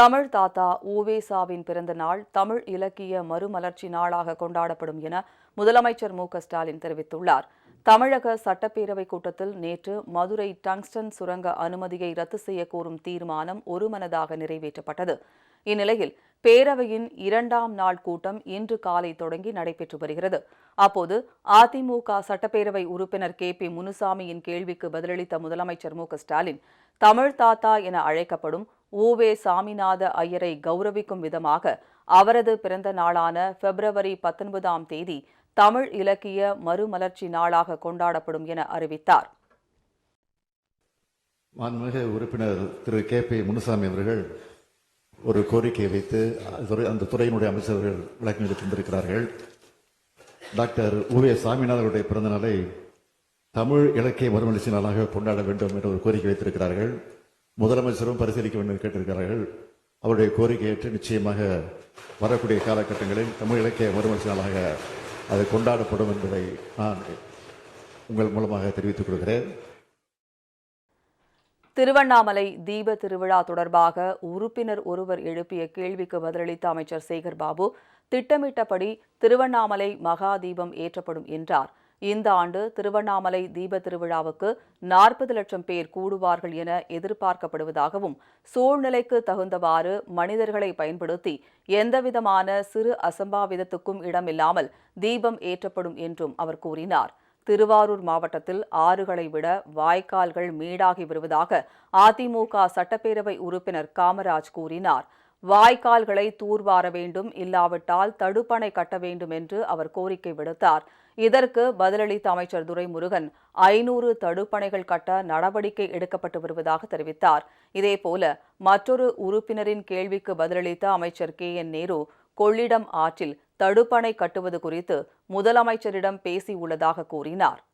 தமிழ் தாத்தா ஊவேசாவின் பிறந்த நாள் தமிழ் இலக்கிய மறுமலர்ச்சி நாளாக கொண்டாடப்படும் என முதலமைச்சர் மு ஸ்டாலின் தெரிவித்துள்ளார். தமிழக சட்டப்பேரவை கூட்டத்தில் நேற்று மதுரை டங்ஸ்டன் சுரங்க அனுமதியை ரத்து செய்ய கோரும் தீர்மானம் ஒருமனதாக நிறைவேற்றப்பட்டது. இந்நிலையில் பேரவையின் இரண்டாம் நாள் கூட்டம் இன்று காலை தொடங்கி நடைபெற்று வருகிறது. அப்போது அதிமுக சட்டப்பேரவை உறுப்பினர் கே. பி. முனுசாமியின் கேள்விக்கு பதிலளித்த முதலமைச்சர் மு ஸ்டாலின் தமிழ் தாத்தா என அழைக்கப்படும் ஊவே சாமிநாத ஐயரை கௌரவிக்கும் விதமாக அவரது பிறந்த நாளான பிப்ரவரி பத்தொன்பதாம் தேதி தமிழ் இலக்கிய மறுமலர்ச்சி நாளாக கொண்டாடப்படும் என அறிவித்தார். மாண்புமிகு உறுப்பினர் திரு கே பி முனுசாமி அவர்கள் ஒரு கோரிக்கையை வைத்து அந்த துறை- அந்த துறையினுடைய அமைச்சர்கள் விளக்கம் தந்திருக்கிறார்கள் டாக்டர் உவே சாமிநாதனுடைய பிறந்த நாளை தமிழ் இலக்கிய மறுமலர்ச்சி நாளாக கொண்டாட வேண்டும் என்ற ஒரு கோரிக்கை வைத்திருக்கிறார்கள். முதலமைச்சரும் பரிசீலிக்க வேண்டும் கேட்டிருக்கிறார்கள். அவருடைய கோரிக்கையேற்று நிச்சயமாக வரக்கூடிய காலகட்டங்களில் தமிழ் இலக்கிய மறுமலர்ச்சி நாளாக அது கொண்டாடப்படும் என்பதை நான் உங்கள் மூலமாக தெரிவித்துக் கொள்கிறேன். திருவண்ணாமலை தீப திருவிழா தொடர்பாக உறுப்பினர் ஒருவர் எழுப்பிய கேள்விக்கு பதிலளித்த அமைச்சர் சேகர் பாபு திட்டமிட்டபடி திருவண்ணாமலை மகா தீபம் ஏற்றப்படும் என்றார். இந்த ஆண்டு திருவண்ணாமலை தீப திருவிழாவுக்கு நாற்பது லட்சம் பேர் கூடுவார்கள் என எதிர்பார்க்கப்படுவதாகவும் சூழ்நிலைக்கு தகுந்தவாறு மனிதர்களை பயன்படுத்தி எந்தவிதமான சிறு அசம்பாவிதத்துக்கும் இடமில்லாமல் தீபம் ஏற்றப்படும் என்றும் அவர் கூறினார். திருவாரூர் மாவட்டத்தில் ஆறுகளை விட வாய்க்கால்கள் மீடாகி வருவதாக அதிமுக சட்டப்பேரவை உறுப்பினர் காமராஜ் கூறினார். வாய்க்கால்களை தூர்வார வேண்டும் இல்லாவிட்டால் தடுப்பணை கட்ட வேண்டும் என்று அவர் கோரிக்கை விடுத்தார். இதற்கு பதிலளித்த அமைச்சர் துரைமுருகன் ஐநூறு தடுப்பணைகள் கட்ட நடவடிக்கை எடுக்கப்பட்டு வருவதாக தெரிவித்தார். இதேபோல மற்றொரு உறுப்பினரின் கேள்விக்கு பதிலளித்த அமைச்சர் கே. என். நேரு கொள்ளிடம் ஆற்றில் தடுப்பணை கட்டுவது குறித்து முதலமைச்சரிடம் பேசியுள்ளதாக கூறினார்.